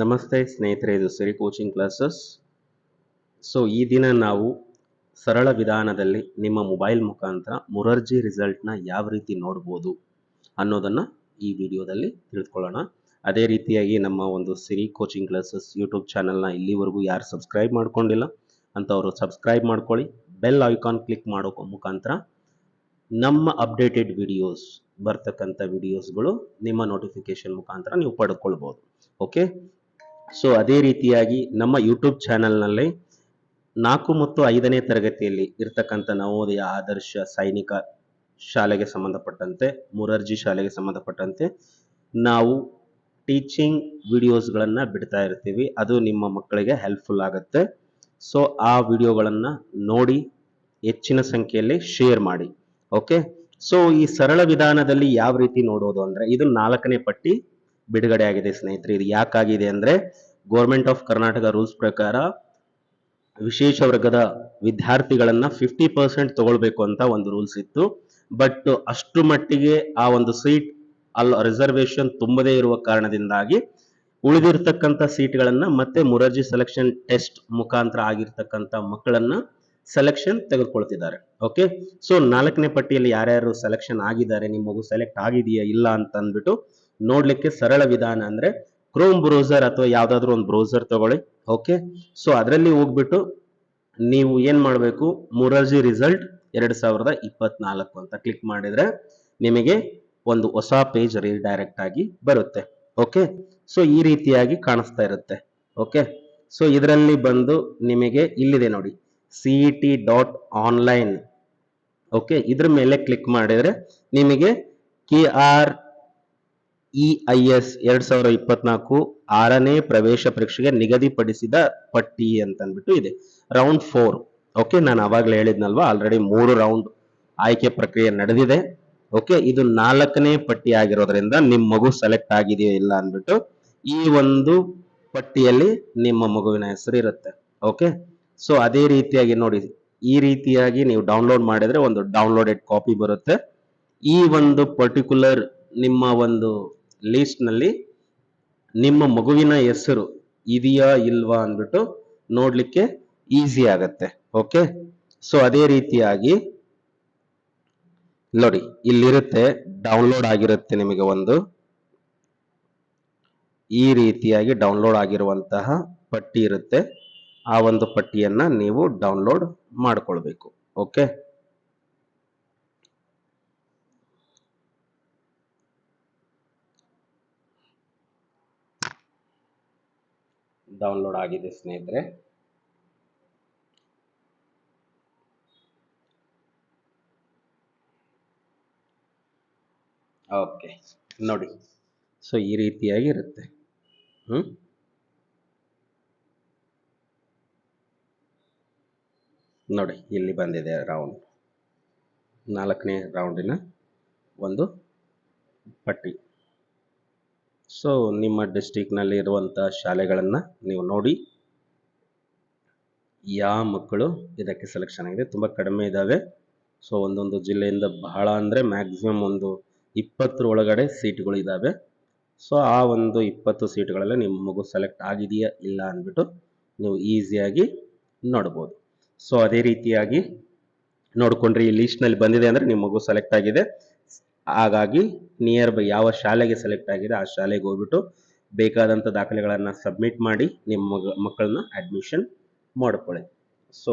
ನಮಸ್ತೆ ಸ್ನೇಹಿತರೆ, ಇದು ಸಿರಿ ಕೋಚಿಂಗ್ ಕ್ಲಾಸಸ್ ಸೊ ಈ ದಿನ ನಾವು ಸರಳ ವಿಧಾನದಲ್ಲಿ ನಿಮ್ಮ ಮೊಬೈಲ್ ಮುಖಾಂತರ ಮುರರ್ಜಿ ರಿಸಲ್ಟ್ನ ಯಾವ ರೀತಿ ನೋಡ್ಬೋದು ಅನ್ನೋದನ್ನು ಈ ವಿಡಿಯೋದಲ್ಲಿ ತಿಳ್ಕೊಳ್ಳೋಣ. ಅದೇ ರೀತಿಯಾಗಿ ನಮ್ಮ ಒಂದು ಸಿರಿ ಕೋಚಿಂಗ್ ಕ್ಲಾಸಸ್ ಯೂಟ್ಯೂಬ್ ಚಾನಲ್ನ ಇಲ್ಲಿವರೆಗೂ ಯಾರು ಸಬ್ಸ್ಕ್ರೈಬ್ ಮಾಡ್ಕೊಂಡಿಲ್ಲ ಅಂಥವರು ಸಬ್ಸ್ಕ್ರೈಬ್ ಮಾಡ್ಕೊಳ್ಳಿ. ಬೆಲ್ ಐಕಾನ್ ಕ್ಲಿಕ್ ಮಾಡೋ ಮುಖಾಂತರ ನಮ್ಮ ಅಪ್ಡೇಟೆಡ್ ವಿಡಿಯೋಸ್ ಬರ್ತಕ್ಕಂಥ ವಿಡಿಯೋಸ್ಗಳು ನಿಮ್ಮ ನೋಟಿಫಿಕೇಶನ್ ಮುಖಾಂತರ ನೀವು ಪಡ್ಕೊಳ್ಬೋದು. ಓಕೆ ಸೊ ಅದೇ ರೀತಿಯಾಗಿ ನಮ್ಮ ಯೂಟ್ಯೂಬ್ ಚಾನಲ್ನಲ್ಲಿ ನಾಲ್ಕು ಮತ್ತು ಐದನೇ ತರಗತಿಯಲ್ಲಿ ಇರ್ತಕ್ಕಂಥ ನವೋದಯ ಆದರ್ಶ ಸೈನಿಕ ಶಾಲೆಗೆ ಸಂಬಂಧಪಟ್ಟಂತೆ, ಮುರರ್ಜಿ ಶಾಲೆಗೆ ಸಂಬಂಧಪಟ್ಟಂತೆ ನಾವು ಟೀಚಿಂಗ್ ವಿಡಿಯೋಸ್ಗಳನ್ನು ಬಿಡ್ತಾ ಇರ್ತೀವಿ. ಅದು ನಿಮ್ಮ ಮಕ್ಕಳಿಗೆ ಹೆಲ್ಪ್ಫುಲ್ ಆಗುತ್ತೆ. ಸೊ ಆ ವಿಡಿಯೋಗಳನ್ನು ನೋಡಿ, ಹೆಚ್ಚಿನ ಸಂಖ್ಯೆಯಲ್ಲಿ ಶೇರ್ ಮಾಡಿ. ಓಕೆ ಸೊ ಈ ಸರಳ ವಿಧಾನದಲ್ಲಿ ಯಾವ ರೀತಿ ನೋಡೋದು ಅಂದರೆ, ಇದು ನಾಲ್ಕನೇ ಪಟ್ಟಿ. ಬಿಡುಗಡೆ ಆಗಿದೆ ಸ್ನೇಹಿತರೆ. ಇದು ಯಾಕಾಗಿದೆ ಅಂದರೆ ಗೋರ್ಮೆಂಟ್ ಆಫ್ ಕರ್ನಾಟಕ ರೂಲ್ಸ್ ಪ್ರಕಾರ ವಿಶೇಷ ವರ್ಗದ ವಿದ್ಯಾರ್ಥಿಗಳನ್ನು ಫಿಫ್ಟಿ ಪರ್ಸೆಂಟ್ ತಗೊಳ್ಬೇಕು ಅಂತ ಒಂದು ರೂಲ್ಸ್ ಇತ್ತು. ಬಟ್ ಅಷ್ಟು ಮಟ್ಟಿಗೆ ಆ ಒಂದು ಸೀಟ್ ಅಲ್ಲಿ ರಿಸರ್ವೇಶನ್ ತುಂಬದೇ ಇರುವ ಕಾರಣದಿಂದಾಗಿ ಉಳಿದಿರ್ತಕ್ಕಂಥ ಸೀಟ್ಗಳನ್ನು ಮತ್ತೆ ಮುರಾರ್ಜಿ ಸೆಲೆಕ್ಷನ್ ಟೆಸ್ಟ್ ಮುಖಾಂತರ ಆಗಿರ್ತಕ್ಕಂಥ ಮಕ್ಕಳನ್ನ ಸೆಲೆಕ್ಷನ್ ತೆಗೆದುಕೊಳ್ತಿದ್ದಾರೆ. ಓಕೆ ಸೊ ನಾಲ್ಕನೇ ಪಟ್ಟಿಯಲ್ಲಿ ಯಾರ್ಯಾರು ಸೆಲೆಕ್ಷನ್ ಆಗಿದ್ದಾರೆ ನಿಮ್ಮ ಮಗು ಸೆಲೆಕ್ಟ್ ಆಗಿದೆಯಾ ಇಲ್ಲ ಅಂತ ಅಂದ್ಬಿಟ್ಟು ನೋಡ್ಲಿಕ್ಕೆ ಸರಳ ವಿಧಾನ ಅಂದ್ರೆ ಕ್ರೋಮ್ ಬ್ರೌಸರ್ ಅಥವಾ ಯಾವ್ದಾದ್ರು ಒಂದು ಬ್ರೌಸರ್ ತಗೊಳ್ಳಿ. ಓಕೆ ಸೊ ಅದರಲ್ಲಿ ಹೋಗ್ಬಿಟ್ಟು ನೀವು ಏನ್ ಮಾಡಬೇಕು? ಮುರಾರ್ಜಿ ರಿಸಲ್ಟ್ ಎರಡ್ ಸಾವಿರದ ಇಪ್ಪತ್ನಾಲ್ಕು ಅಂತ ಕ್ಲಿಕ್ ಮಾಡಿದ್ರೆ ನಿಮಗೆ ಒಂದು ಹೊಸ ಪೇಜ್ ರೀಡೈರೆಕ್ಟ್ ಆಗಿ ಬರುತ್ತೆ. ಓಕೆ ಸೊ ಈ ರೀತಿಯಾಗಿ ಕಾಣಿಸ್ತಾ ಇರುತ್ತೆ. ಓಕೆ ಸೊ ಇದರಲ್ಲಿ ಬಂದು ನಿಮಗೆ ಇಲ್ಲಿದೆ ನೋಡಿ. ಸಿ ಡಾಟ್ ಆನ್ಲೈನ್ ಓಕೆ ಇದ್ರ ಮೇಲೆ ಕ್ಲಿಕ್ ಮಾಡಿದ್ರೆ ನಿಮಗೆ K R E I S ಎರಡ್ ಸಾವಿರ ಇಪ್ಪತ್ನಾಲ್ಕು ಆರನೇ ಪ್ರವೇಶ ಪರೀಕ್ಷೆಗೆ ನಿಗದಿಪಡಿಸಿದ ಪಟ್ಟಿ ಅಂತ ಇದೆ. Round four. ಓಕೆ, ನಾನು ಅವಾಗಲೇ ಹೇಳಿದ್ನಲ್ವಾ? ಆಲ್ರೆಡಿ ಮೂರು ರೌಂಡ್ ಆಯ್ಕೆ ಪ್ರಕ್ರಿಯೆ ನಡೆದಿದೆ. ಓಕೆ, ಇದು ನಾಲ್ಕನೇ ಪಟ್ಟಿ ಆಗಿರೋದ್ರಿಂದ ನಿಮ್ಮ ಮಗು ಸೆಲೆಕ್ಟ್ ಆಗಿದೆಯೋ ಇಲ್ಲ ಅಂದ್ಬಿಟ್ಟು ಈ ಒಂದು ಪಟ್ಟಿಯಲ್ಲಿ ನಿಮ್ಮ ಮಗುವಿನ ಹೆಸರು ಇರುತ್ತೆ. ಓಕೆ, ಸೊ ಅದೇ ರೀತಿಯಾಗಿ ನೋಡಿ, ಈ ರೀತಿಯಾಗಿ ನೀವು ಡೌನ್ಲೋಡ್ ಮಾಡಿದ್ರೆ ಒಂದು ಡೌನ್ಲೋಡೆಡ್ ಕಾಪಿ ಬರುತ್ತೆ. ಈ ಒಂದು ಪರ್ಟಿಕ್ಯುಲರ್ ನಿಮ್ಮ ಒಂದು ಲಿಸ್ಟ್ನಲ್ಲಿ ನಿಮ್ಮ ಮಗುವಿನ ಹೆಸರು ಇದೆಯಾ ಇಲ್ವಾ ಅಂದ್ಬಿಟ್ಟು ನೋಡ್ಲಿಕ್ಕೆ ಈಸಿ ಆಗತ್ತೆ ಓಕೆ ಸೊ ಅದೇ ರೀತಿಯಾಗಿ ನೋಡಿ, ಇಲ್ಲಿರುತ್ತೆ ಡೌನ್ಲೋಡ್ ಆಗಿರುತ್ತೆ ನಿಮಗೆ ಒಂದು. ಈ ರೀತಿಯಾಗಿ ಡೌನ್ಲೋಡ್ ಆಗಿರುವಂತಹ ಪಟ್ಟಿ ಇರುತ್ತೆ. ಆ ಒಂದು ಪಟ್ಟಿಯನ್ನು ನೀವು ಡೌನ್ಲೋಡ್ ಮಾಡ್ಕೊಳ್ಬೇಕು ಓಕೆ ಡೌನ್ಲೋಡ್ ಆಗಿದೆ ಸ್ನೇಹಿತರೆ. ಓಕೆ, ನೋಡಿ. ಸೊ, ಈ ರೀತಿಯಾಗಿ ಇರುತ್ತೆ ಹ್ಮ್? ನೋಡಿ, ಇಲ್ಲಿ ಬಂದಿದೆ ರೌಂಡ್ ನಾಲ್ಕನೇ ರೌಂಡಿನ ಒಂದು ಪಟ್ಟಿ. ಸೊ ನಿಮ್ಮ ಡಿಸ್ಟಿಕ್ನಲ್ಲಿ ಇರುವಂಥ ಶಾಲೆಗಳನ್ನು ನೀವು ನೋಡಿ. ಯಾವ ಮಕ್ಕಳು ಇದಕ್ಕೆ ಸೆಲೆಕ್ಷನ್ ಆಗಿದೆ. ತುಂಬ ಕಡಿಮೆ ಇದ್ದಾವೆ ಸೊ ಒಂದೊಂದು ಜಿಲ್ಲೆಯಿಂದ ಬಹಳ ಅಂದರೆ ಮ್ಯಾಕ್ಸಿಮಮ್ ಒಂದು ಇಪ್ಪತ್ತರ ಒಳಗಡೆ ಸೀಟ್ಗಳು ಇದ್ದಾವೆ ಸೊ ಆ ಒಂದು ಇಪ್ಪತ್ತು ಸೀಟ್ಗಳಲ್ಲಿ ನಿಮ್ಮ ಮಗು ಸೆಲೆಕ್ಟ್ ಆಗಿದೆಯಾ ಇಲ್ಲ ಅಂದ್ಬಿಟ್ಟು ನೀವು ಈಸಿಯಾಗಿ ನೋಡ್ಬೋದು. ಸೊ ಅದೇ ರೀತಿಯಾಗಿ ನೋಡಿಕೊಂಡ್ರೆ, ಈ ಲೀಸ್ಟ್ನಲ್ಲಿ ಬಂದಿದೆ ಅಂದರೆ ನಿಮ್ಮ ಮಗು ಸೆಲೆಕ್ಟ್ ಆಗಿದೆ. ಹಾಗಾಗಿ ನಿಯರ್ ಬೈ ಯಾವ ಶಾಲೆಗೆ ಸೆಲೆಕ್ಟ್ ಆಗಿದೆ ಆ ಶಾಲೆಗೆ ಹೋಗ್ಬಿಟ್ಟು ಬೇಕಾದಂಥ ದಾಖಲೆಗಳನ್ನು ಸಬ್ಮಿಟ್ ಮಾಡಿ ನಿಮ್ಮ ಮಕ್ಕಳನ್ನ ಅಡ್ಮಿಷನ್ ಮಾಡ್ಕೊಳ್ಳಿ. ಸೊ